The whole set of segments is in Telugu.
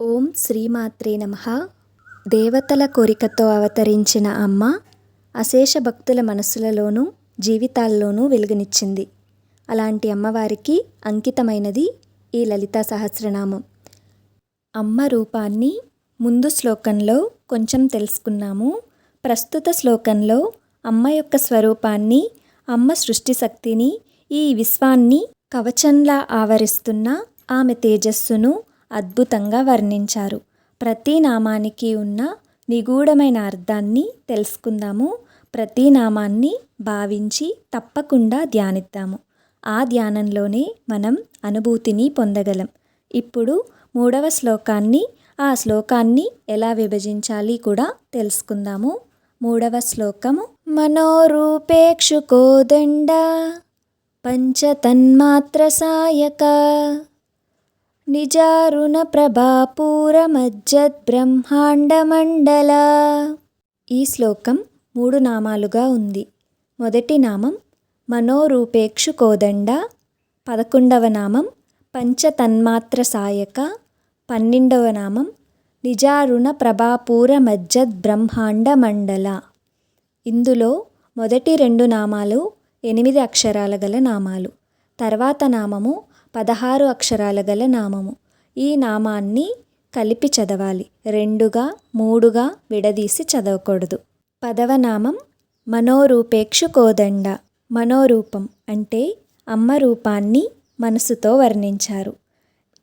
ఓం శ్రీమాత్రే నమ. దేవతల కోరికతో అవతరించిన అమ్మ అశేష భక్తుల మనసులలోనూ జీవితాల్లోనూ వెలుగునిచ్చింది. అలాంటి అమ్మవారికి అంకితమైనది ఈ లలితా సహస్రనామం. అమ్మ రూపాన్ని ముందు శ్లోకంలో కొంచెం తెలుసుకున్నాము. ప్రస్తుత శ్లోకంలో అమ్మ యొక్క స్వరూపాన్ని అమ్మ సృష్టి శక్తిని ఈ విశ్వాన్ని కవచంలా ఆవరిస్తున్న ఆమె తేజస్సును అద్భుతంగా వర్ణించారు. ప్రతి నామానికి ఉన్న నిగూఢమైన అర్థాన్ని తెలుసుకుందాము. ప్రతి నామాన్ని భావించి తప్పకుండా ధ్యానిద్దాము. ఆ ధ్యానంలోనే మనం అనుభూతిని పొందగలం. ఇప్పుడు మూడవ శ్లోకాన్ని ఆ శ్లోకాన్ని ఎలా విభజించాలి కూడా తెలుసుకుందాము. మూడవ శ్లోకము మనోరూపేక్షుకోదండ పంచతన్మాత్ర సాయక నిజారుణ ప్రభాపూరమజ్జద్ ఈ శ్లోకం మూడు నామాలుగా ఉంది. మొదటి నామం మనోరూపేక్షు కోదండ పదకొండవ నామం పంచతన్మాత్ర సాయక పన్నెండవ నామం నిజారుణ ప్రభాపూర మజ్జద్ బ్రహ్మాండ మండల ఇందులో మొదటి రెండు నామాలు ఎనిమిది అక్షరాల గల నామాలు తర్వాత నామము పదహారు అక్షరాల గల నామము. ఈ నామాన్ని కలిపి చదవాలి. రెండుగా మూడుగా విడదీసి చదవకూడదు. పదవ నామం మనోరూపేక్షు కోదండ. మనోరూపం అంటే అమ్మ రూపాన్ని మనసుతో వర్ణించారు.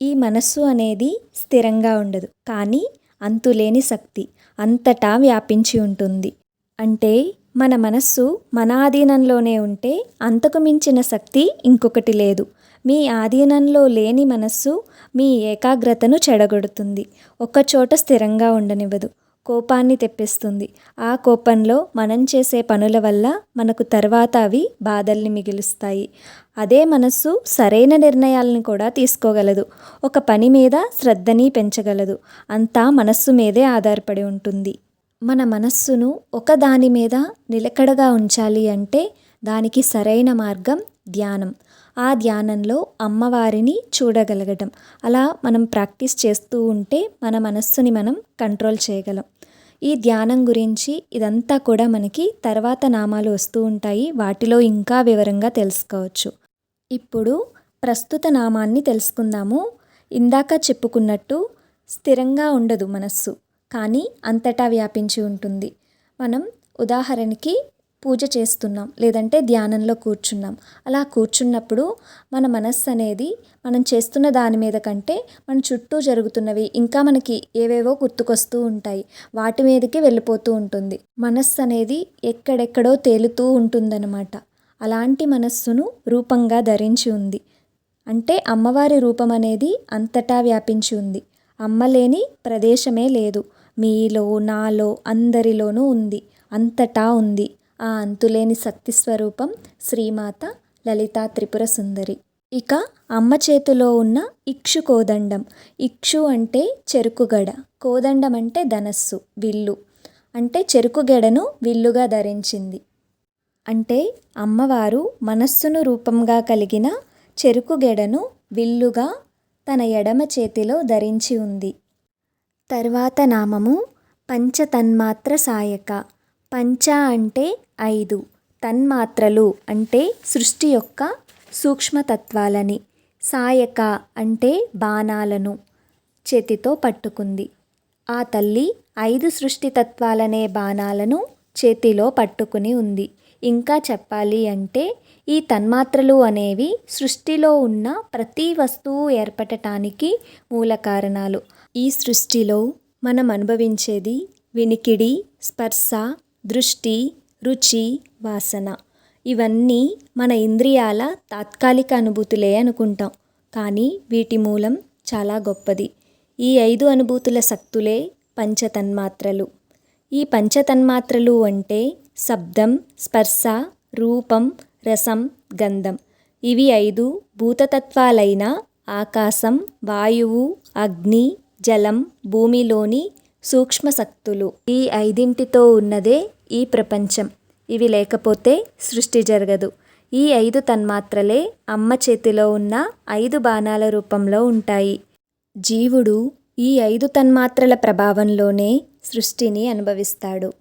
ఈ మనస్సు అనేది స్థిరంగా ఉండదు. కానీ అంతులేని శక్తి అంతటా వ్యాపించి ఉంటుంది. అంటే మన మనస్సు మన ఆధీనంలోనే ఉంటే అంతకు మించిన శక్తి ఇంకొకటి లేదు. మీ ఆధీనంలో లేని మనస్సు మీ ఏకాగ్రతను చెడగొడుతుంది. ఒక్కచోట స్థిరంగా ఉండనివ్వదు. కోపాన్ని తెప్పిస్తుంది. ఆ కోపంలో మనం చేసే పనుల వల్ల మనకు తర్వాత అవి బాధల్ని మిగులుస్తాయి. అదే మనస్సు సరైన నిర్ణయాలను కూడా తీసుకోగలదు. ఒక పని మీద శ్రద్ధని పెంచగలదు. అంతా మనస్సు మీదే ఆధారపడి ఉంటుంది. మన మనస్సును ఒక దాని మీద నిలకడగా ఉంచాలి అంటే దానికి సరైన మార్గం ధ్యానం. ఆ ధ్యానంలో అమ్మవారిని చూడగలగటం. అలా మనం ప్రాక్టీస్ చేస్తూ ఉంటే మన మనస్సుని మనం కంట్రోల్ చేయగలం. ఈ ధ్యానం గురించి ఇదంతా కూడా మనకి తర్వాత నామాలు వస్తూ ఉంటాయి. వాటిలో ఇంకా వివరంగా తెలుసుకోవచ్చు. ఇప్పుడు ప్రస్తుత నామాన్ని తెలుసుకుందాము. ఇందాక చెప్పుకున్నట్టు స్థిరంగా ఉండదు మనస్సు. కానీ అంతటా వ్యాపించి ఉంటుంది. మనం ఉదాహరణకి పూజ చేస్తున్నాం లేదంటే ధ్యానంలో కూర్చున్నాం. అలా కూర్చున్నప్పుడు మన మనస్సు అనేది మనం చేస్తున్న దాని మీద కంటే మన చుట్టూ జరుగుతున్నవి ఇంకా మనకి ఏవేవో గుర్తుకొస్తూ ఉంటాయి. వాటి మీదకి వెళ్ళిపోతూ ఉంటుంది. మనస్సు అనేది ఎక్కడెక్కడో తేలుతూ ఉంటుందన్నమాట. అలాంటి మనస్సును రూపంగా ధరించి ఉంది. అంటే అమ్మవారి రూపం అనేది అంతటా వ్యాపించి ఉంది. అమ్మ లేని ప్రదేశమే లేదు. మీలో నాలో అందరిలోనూ ఉంది. అంతటా ఉంది. ఆ అంతులేని శక్తి స్వరూపం శ్రీమాత లలితా త్రిపుర సుందరి. ఇక అమ్మ చేతిలో ఉన్న ఇక్షు కోదండం. ఇక్షు అంటే చెరుకుగడ. కోదండం అంటే ధనస్సు విల్లు. అంటే చెరుకుగడను విల్లుగా ధరించింది. అంటే అమ్మవారు మనస్సును రూపంగా కలిగిన చెరుకుగెడను విల్లుగా తన ఎడమ చేతిలో ధరించి ఉంది. తర్వాత నామము పంచతన్మాత్ర సాయక. పంచ అంటే ఐదు తన్మాత్రలు అంటే సృష్టి యొక్క సూక్ష్మతత్వాలని సాయక అంటే బాణాలను చేతితో పట్టుకుంది. ఆ తల్లి ఐదు సృష్టి తత్వాలనే బాణాలను చేతిలో పట్టుకుని ఉంది. ఇంకా చెప్పాలి అంటే ఈ తన్మాత్రలు అనేవి సృష్టిలో ఉన్న ప్రతి వస్తువు ఏర్పడటానికి మూల కారణాలు. ఈ సృష్టిలో మనం అనుభవించేది వినికిడి స్పర్శ దృష్టి రుచి వాసన ఇవన్నీ మన ఇంద్రియాల తాత్కాలిక అనుభూతులే అనుకుంటాం. కానీ వీటి మూలం చాలా గొప్పది. ఈ ఐదు అనుభూతుల శక్తులే పంచతన్మాత్రలు. ఈ పంచతన్మాత్రలు అంటే శబ్దం స్పర్శ రూపం రసం గంధం. ఇవి ఐదు భూతతత్వాలైన ఆకాశం వాయువు అగ్ని జలం భూమిలోని సూక్ష్మ శక్తులు ఈ ఐదింటితో ఉన్నదే ఈ ప్రపంచం. ఇవి లేకపోతే సృష్టి జరగదు. ఈ ఐదు తన్మాత్రలే అమ్మ చేతిలో ఉన్న ఐదు బాణాల రూపంలో ఉంటాయి. జీవుడు ఈ ఐదు తన్మాత్రల ప్రభావంలోనే సృష్టిని అనుభవిస్తాడు.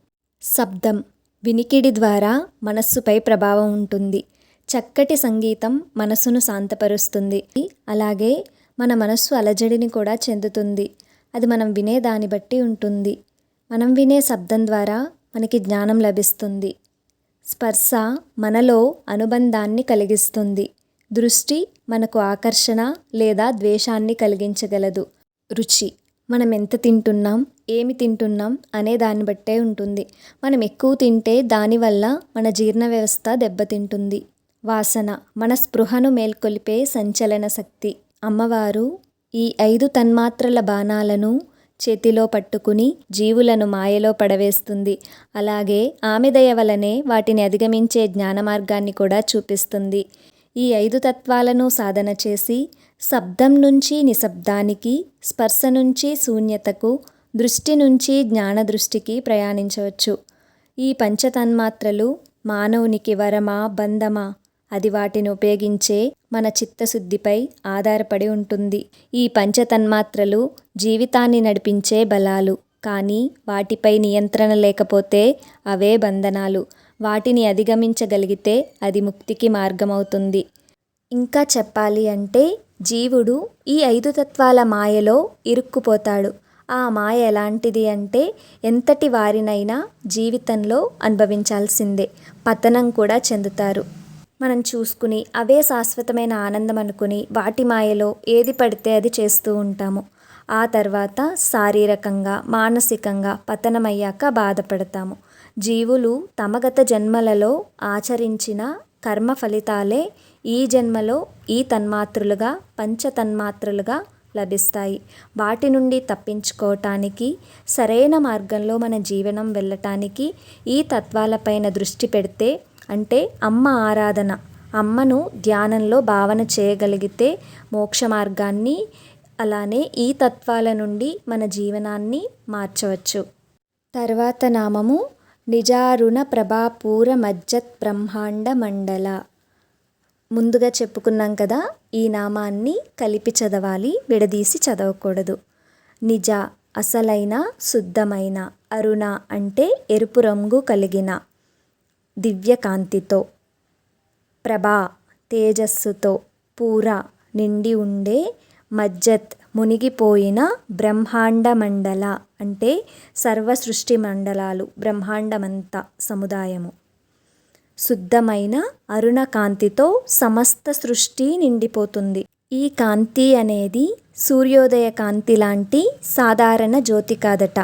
శబ్దం వినికిడి ద్వారా మనస్సుపై ప్రభావం ఉంటుంది. చక్కటి సంగీతం మనసును శాంతపరుస్తుంది. అలాగే మన మనస్సు అలజడిని కూడా చెందుతుంది. అది మనం వినే దాన్ని బట్టి ఉంటుంది. మనం వినే శబ్దం ద్వారా మనకి జ్ఞానం లభిస్తుంది. స్పర్శ మనలో అనుబంధాన్ని కలిగిస్తుంది. దృష్టి మనకు ఆకర్షణ లేదా ద్వేషాన్ని కలిగించగలదు. రుచి మనం ఎంత తింటున్నాం ఏమి తింటున్నాం అనే దాన్ని బట్టే ఉంటుంది. మనం ఎక్కువ తింటే దానివల్ల మన జీర్ణ వ్యవస్థ దెబ్బతింటుంది. వాసన మన స్పృహను మేల్కొలిపే సంచలన శక్తి. అమ్మవారు ఈ ఐదు తన్మాత్రల బాణాలను చేతిలో పట్టుకుని జీవులను మాయలో పడవేస్తుంది. అలాగే ఆమె దయ వలనే వాటిని అధిగమించే జ్ఞాన మార్గాన్ని కూడా చూపిస్తుంది. ఈ ఐదు తత్వాలను సాధన చేసి శబ్దం నుంచి నిశ్శబ్దానికి స్పర్శ నుంచి శూన్యతకు దృష్టి నుంచి జ్ఞాన దృష్టికి ప్రయాణించవచ్చు. ఈ పంచతన్మాత్రలు మానవునికి వరమా బంధమా? అది వాటిని ఉపయోగించే మన చిత్తశుద్ధిపై ఆధారపడి ఉంటుంది. ఈ పంచతన్మాత్రలు జీవితాన్ని నడిపించే బలాలు కానీ వాటిపై నియంత్రణ లేకపోతే అవే బంధనాలు. వాటిని అధిగమించగలిగితే అది ముక్తికి మార్గమవుతుంది. ఇంకా చెప్పాలి అంటే జీవుడు ఈ ఐదు తత్వాల మాయలో ఇరుక్కుపోతాడు. ఆ మాయ ఎలాంటిది అంటే ఎంతటి వారినైనా జీవితంలో అనుభవించాల్సిందే. పతనం కూడా చెందుతారు. మనం చూసుకుని అవే శాశ్వతమైన ఆనందం అనుకుని వాటి మాయలో ఏది పడితే అది చేస్తూ ఉంటాము. ఆ తర్వాత శారీరకంగా మానసికంగా పతనమయ్యాక బాధపడతాము. జీవులు తమగత జన్మలలో ఆచరించిన కర్మ ఫలితాలే ఈ జన్మలో ఈ తన్మాత్రులుగా పంచతన్మాత్రులుగా లభిస్తాయి. వాటి నుండి తప్పించుకోవటానికి సరైన మార్గంలో మన జీవనం వెళ్ళటానికి ఈ తత్వాలపైన దృష్టి పెడితే అంటే అమ్మ ఆరాధన. అమ్మను ధ్యానంలో భావన చేయగలిగితే మోక్ష మార్గాన్ని అలానే ఈ తత్వాల నుండి మన జీవనాన్ని మార్చవచ్చు. తర్వాత నామము నిజారుణ ప్రభాపూర మజ్జత్ బ్రహ్మాండ మండల. ముందుగా చెప్పుకున్నాం కదా ఈ నామాన్ని కలిపి చదవాలి విడదీసి చదవకూడదు. నిజ అసలైన శుద్ధమైన అరుణ అంటే ఎరుపు రంగు కలిగిన. దివ్యకాంతితో ప్రభా తేజస్సుతో పూర నిండి ఉండే మజ్జత్ మునిగిపోయిన బ్రహ్మాండ మండల అంటే సర్వ సృష్టి మండలాలు బ్రహ్మాండమంతా సముదాయము. శుద్ధమైన అరుణ కాంతితో సమస్త సృష్టి నిండిపోతుంది. ఈ కాంతి అనేది సూర్యోదయ కాంతి లాంటి సాధారణ జ్యోతి కాదట.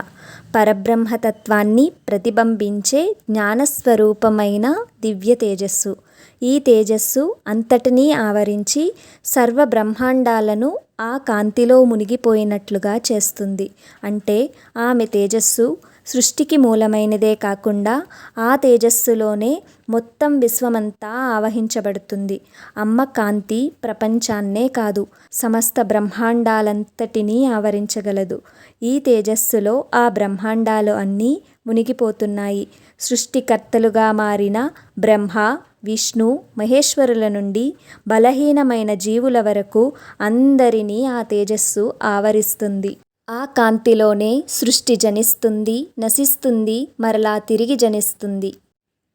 పరబ్రహ్మతత్వాన్ని ప్రతిబింబించే జ్ఞానస్వరూపమైన దివ్య తేజస్సు. ఈ తేజస్సు అంతటినీ ఆవరించి సర్వ బ్రహ్మాండాలను ఆ కాంతిలో మునిగిపోయినట్లుగా చేస్తుంది. అంటే ఆమె తేజస్సు సృష్టికి మూలమైనదే కాకుండా ఆ తేజస్సులోనే మొత్తం విశ్వమంతా ఆవహించబడుతుంది. అమ్మ కాంతి ప్రపంచాన్నే కాదు సమస్త బ్రహ్మాండాలంతటినీ ఆవరించగలదు. ఈ తేజస్సులో ఆ బ్రహ్మాండాలు అన్నీ మునిగిపోతున్నాయి. సృష్టికర్తలుగా మారిన బ్రహ్మ విష్ణు మహేశ్వరుల నుండి బలహీనమైన జీవుల వరకు అందరినీ ఆ తేజస్సు ఆవరిస్తుంది. ఆ కాంతిలోనే సృష్టి జనిస్తుంది నశిస్తుంది మరలా తిరిగి జనిస్తుంది.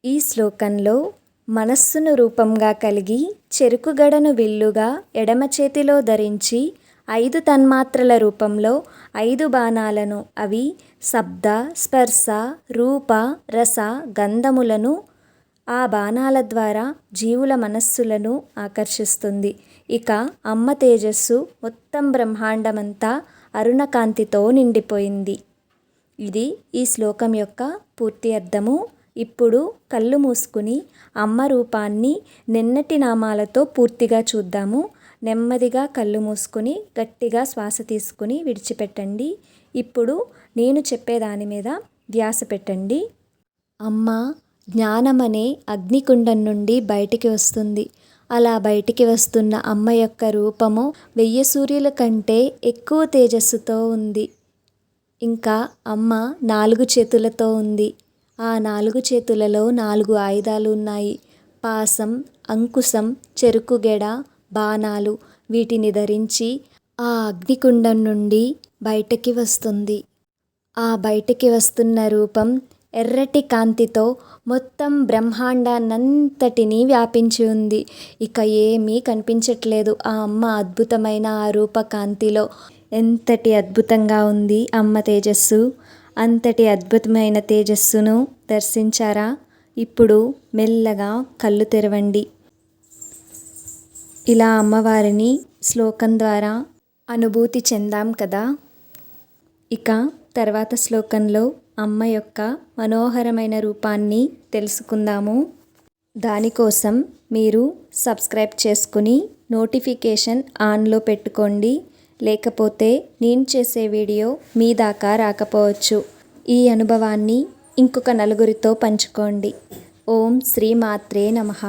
ఈ శ్లోకంలో మనస్సును రూపంగా కలిగి చెరుకుగడను విల్లుగా ఎడమ చేతిలో ధరించి ఐదు తన్మాత్రల రూపంలో ఐదు బాణాలను అవి శబ్ద స్పర్శ రూప రస గంధములను ఆ బాణాల ద్వారా జీవుల మనస్సులను ఆకర్షిస్తుంది. ఇక అమ్మ తేజస్సు మొత్తం బ్రహ్మాండమంతా అరుణకాంతితో నిండిపోయింది. ఇది ఈ శ్లోకం యొక్క పూర్తి అర్థము. ఇప్పుడు కళ్ళు మూసుకుని అమ్మ రూపాన్ని నిన్నటి నామాలతో పూర్తిగా చూద్దాము. నెమ్మదిగా కళ్ళు మూసుకుని గట్టిగా శ్వాస తీసుకుని విడిచిపెట్టండి. ఇప్పుడు నేను చెప్పేదాని మీద ధ్యాస పెట్టండి. అమ్మ జ్ఞానమనే అగ్నికుండం నుండి బయటికి వస్తుంది. అలా బయటికి వస్తున్న అమ్మ యొక్క రూపము వెయ్యి సూర్యుల కంటే ఎక్కువ తేజస్సుతో ఉంది. ఇంకా అమ్మ నాలుగు చేతులతో ఉంది. ఆ నాలుగు చేతులలో నాలుగు ఆయుధాలు ఉన్నాయి. పాసం అంకుశం చెరుకుగెడ బాణాలు వీటిని ధరించి ఆ అగ్నికుండం నుండి బయటకి వస్తుంది. ఆ బయటికి వస్తున్న రూపం ఎర్రటి కాంతితో మొత్తం బ్రహ్మాండాన్నంతటినీ వ్యాపించి ఉంది. ఇక ఏమీ కనిపించట్లేదు ఆ అమ్మ అద్భుతమైన ఆ రూపకాంతిలో ఎంతటి అద్భుతంగా ఉంది అమ్మ తేజస్సు. అంతటి అద్భుతమైన తేజస్సును దర్శించారా? ఇప్పుడు మెల్లగా కళ్ళు తెరవండి. ఇలా అమ్మవారిని శ్లోకం ద్వారా అనుభూతి చెందాం కదా? ఇక తర్వాత శ్లోకంలో అమ్మ యొక్క మనోహరమైన రూపాన్ని తెలుసుకుందాము. దానికోసం మీరు సబ్స్క్రైబ్ చేసుకుని నోటిఫికేషన్ ఆన్లో పెట్టుకోండి. లేకపోతే నేను చేసే వీడియో మీ దాకా రాకపోవచ్చు. ఈ అనుభవాన్ని ఇంకొక నలుగురితో పంచుకోండి. ఓం శ్రీ మాత్రే నమః.